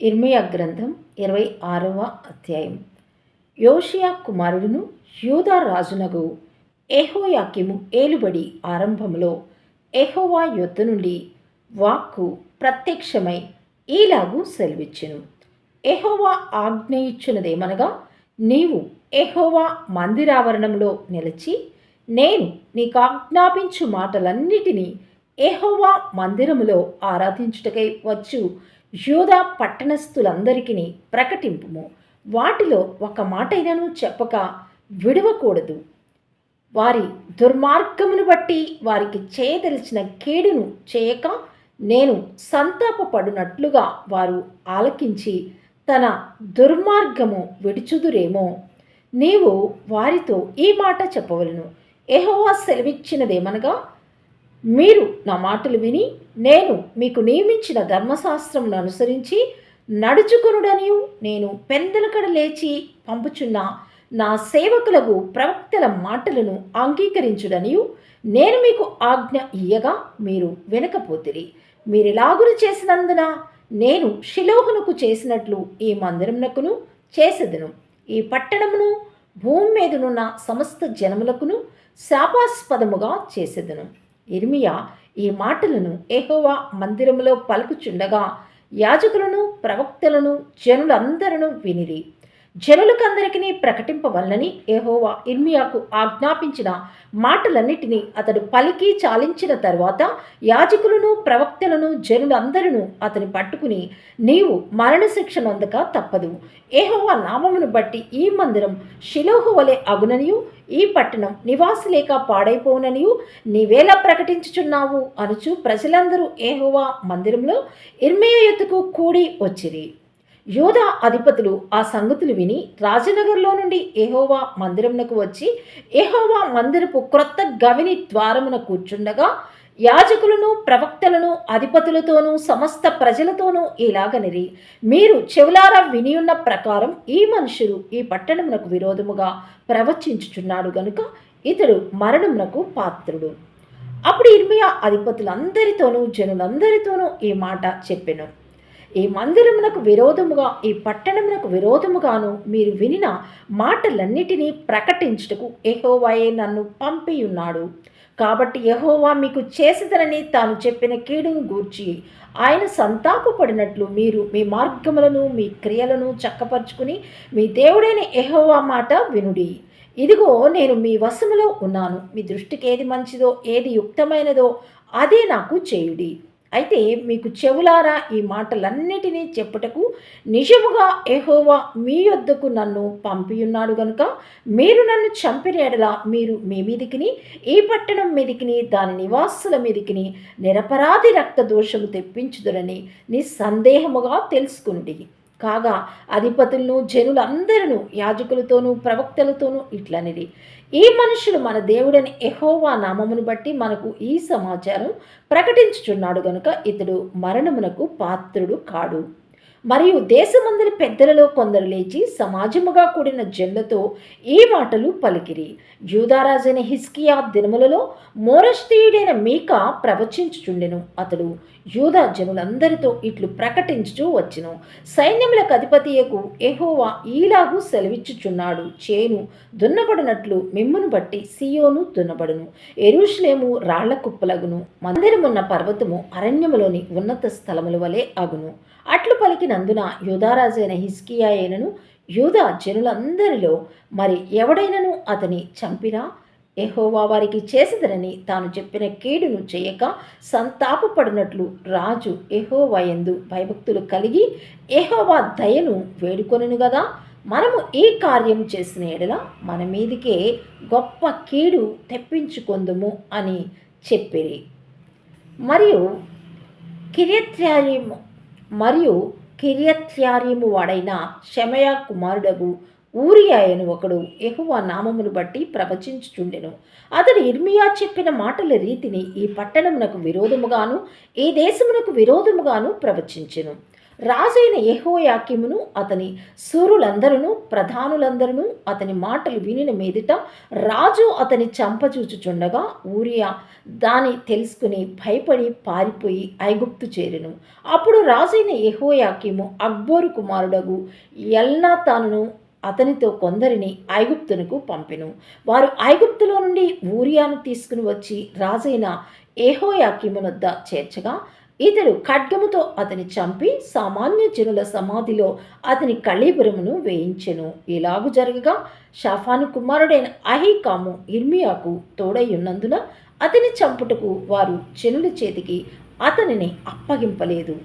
ఇర్మియా గ్రంథం ఇరవై ఆరవ అధ్యాయం. యోషియా కుమారుడును యూదా రాజునగు ఏహోయాకిము ఏలుబడి ఆరంభంలో ఎహోవా యొద్ద నుండి వాక్కు ప్రత్యక్షమై ఈలాగు సెలవిచ్చెను. ఎహోవా ఆజ్ఞ నీవు ఎహోవా మందిరావరణంలో నిలిచి నేను నీకు ఆజ్ఞాపించు మాటలన్నిటినీ ఎహోవా మందిరములో ఆరాధించుటకై వచ్చు. యూదా పట్టణస్థులందరికీ ప్రకటింపుము. వాటిలో ఒక మాటైనను చెప్పక విడవకూడదు. వారి దుర్మార్గమును బట్టి వారికి చేయదలిచిన కీడును చేయక నేను సంతాపపడునట్లుగా వారు ఆలకించి తన దుర్మార్గము విడుచుదురేమో. నీవు వారితో ఈ మాట చెప్పవలను. ఎహోవా సెలవిచ్చినదేమనగా మీరు నా మాటలు విని నేను మీకు నియమించిన ధర్మశాస్త్రమును అనుసరించి నడుచుకొనుడనియు నేను పెందలకడ లేచి పంపుచున్న నా సేవకులకు ప్రవక్తల మాటలను అంగీకరించుడనియు నేను మీకు ఆజ్ఞ ఇయ్యగా మీరు వినకపోతిరి. మీరిలాగును చేసినందున నేను షిలోహునకు చేసినట్లు ఈ మందిరమునకును చేసెదను. ఈ పట్టణమును భూమి మీదనున్న సమస్త జనములకును శాపాస్పదముగా చేసేదను. ఇర్మియా ఈ మాటలను ఎహోవా మందిరములో పలుకుచుండగా యాజకులను ప్రవక్తలను జనులందరూ వినిరి. జనులకందరికీ ప్రకటింపవల్లని ఎహోవా ఇర్మియాకు ఆజ్ఞాపించిన మాటలన్నిటినీ అతడు పలికి చాలించిన తరువాత యాజకులను ప్రవక్తలను జనులందరూ అతని పట్టుకుని నీవు మరణశిక్ష నొందక తప్పదు. ఏహోవా నామమును బట్టి ఈ మందిరం శిలోహు వలె అగుననియు ఈ పట్టణం నివాసులేక పాడైపోననియు నీవేలా ప్రకటించుచున్నావు అనుచు ప్రజలందరూ ఏహోవా మందిరంలో ఇర్మియా ఎత్తుకు కూడి వచ్చిరి. యోధా అధిపతులు ఆ సంగతులు విని రాజనగర్లో నుండి ఎహోవా మందిరమునకు వచ్చి ఎహోవా మందిరపు క్రొత్త గవిని ద్వారమున కూర్చుండగా యాజకులను ప్రవక్తలను అధిపతులతోనూ సమస్త ప్రజలతోనూ ఇలాగనిరి మీరు చెవులారా వినియున్న ప్రకారం ఈ మనుషులు ఈ పట్టణమునకు విరోధముగా ప్రవచించుచున్నాడు గనుక ఇతడు మరణమునకు పాత్రుడు. అప్పుడు ఇర్మియా అధిపతులందరితోనూ జనులందరితోనూ ఈ మాట చెప్పెను. ఈ మందిరమునకు విరోధముగా ఈ పట్టణమునకు విరోధముగాను మీరు వినిన మాటలన్నిటినీ ప్రకటించుటకు ఎహోవాయే నన్ను పంపియున్నాడు. కాబట్టి యహోవా మీకు చేసిదనని తాను చెప్పిన కీడును గూర్చి ఆయన సంతాపపడినట్లు మీరు మీ మార్గములను మీ క్రియలను చక్కపరుచుకుని మీ దేవుడైన ఎహోవా మాట వినుడి. ఇదిగో నేను మీ వశములో ఉన్నాను. మీ దృష్టికి ఏది మంచిదో ఏది యుక్తమైనదో అదే నాకు చేయుడి. అయితే మీకు చెవులారా ఈ మాటలన్నిటినీ చెప్పుటకు నిజముగా ఎహోవా మీ యొద్దకు నన్ను పంపియున్నాడు గనుక మీరు నన్ను చంపిన ఎడల మీరు మీ మీదికిని ఈ పట్టణం మీదికిని దాని నివాసుల మీదికిని నిరపరాధి రక్త దోషము తెప్పించుదురని నిస్సందేహముగా తెలుసుకుని కాగా అధిపతులను జనులందరూ యాజకులతోనూ ప్రవక్తలతోనూ ఇట్లనిది. ఈ మనుషులు మన దేవుడని ఎహోవా నామమును బట్టి మనకు ఈ సమాచారం ప్రకటించుచున్నాడు గనుక ఇతడు మరణమునకు పాత్రుడు కాడు. మరియు దేశమందరి పెద్దలలో కొందరు లేచి సమాజముగా కూడిన జన్లతో ఈ మాటలు పలికిరి. యూదారాజైన హిస్కియా దినములలో మోరస్తీయుడైన మీకా ప్రవచించుచుండెను. అతడు యూదా జనులందరితో ఇట్లు ప్రకటించుచూ వచ్చెను. సైన్యములకు అధిపతియకు ఎహోవా ఈలాగు సెలవిచ్చుచున్నాడు. చేను దున్నబడినట్లు మిమ్మును బట్టి సియోను దున్నబడును. ఎరుషులేము రాళ్ళ కుప్పలగును. మందిరమున్న పర్వతము అరణ్యములోని ఉన్నత స్థలముల వలె అగును. అట్లు పలికినందున యూదారాజైన హిస్కియాయనను యూదా జనులందరిలో మరి ఎవడైనను అతని చంపినా ఎహోవా వారికి చేసిదనని తాను చెప్పిన కీడును చేయక సంతాపపడినట్లు రాజు ఎహోవా ఎందు భయభక్తులు కలిగి ఎహోవా దయను వేడుకొనను కదా మనము ఈ కార్యం చేసిన ఎడల మన మీదికే గొప్ప కీడు తెప్పించుకొందుము అని చెప్పిరి. మరియు కిరియత్యాయము మరియు కిరియత్యారీము వాడైన షమయా కుమారుడగు ఊరియాయను ఒకడు ఎహువా నామమును బట్టి ప్రవచించుచుండెను. అతడు ఇర్మియా చెప్పిన మాటల రీతిని ఈ పట్టణమునకు విరోధముగాను ఈ దేశమునకు విరోధముగాను ప్రవచించెను. రాజైన యహోయాకిమును అతని సూరులందరూ ప్రధానులందరూ అతని మాటలు వినిన మీదట రాజు అతని చంపచూచుచుండగా ఊరియా దాని తెలుసుకుని భయపడి పారిపోయి ఐగుప్తు చేరెను. అప్పుడు రాజైన యహోయాకిము అక్బోరు కుమారుడగు ఎల్నాతాను అతనితో కొందరిని ఐగుప్తునకు పంపెను. వారు ఐగుప్తులో నుండి ఊరియాను తీసుకుని వచ్చి రాజైన ఏహోయాకిమునొద్ద చేర్చగా ఇతడు ఖడ్గముతో అతని చంపి సామాన్య జనుల సమాధిలో అతని కళీబురమును వేయించెను. ఇలాగు జరగగా షాఫాను కుమారుడైన అహీకాము ఇర్మియాకు తోడై ఉన్నందున అతని చంపుటకు వారు జనుల చేతికి అతనిని అప్పగింపలేదు.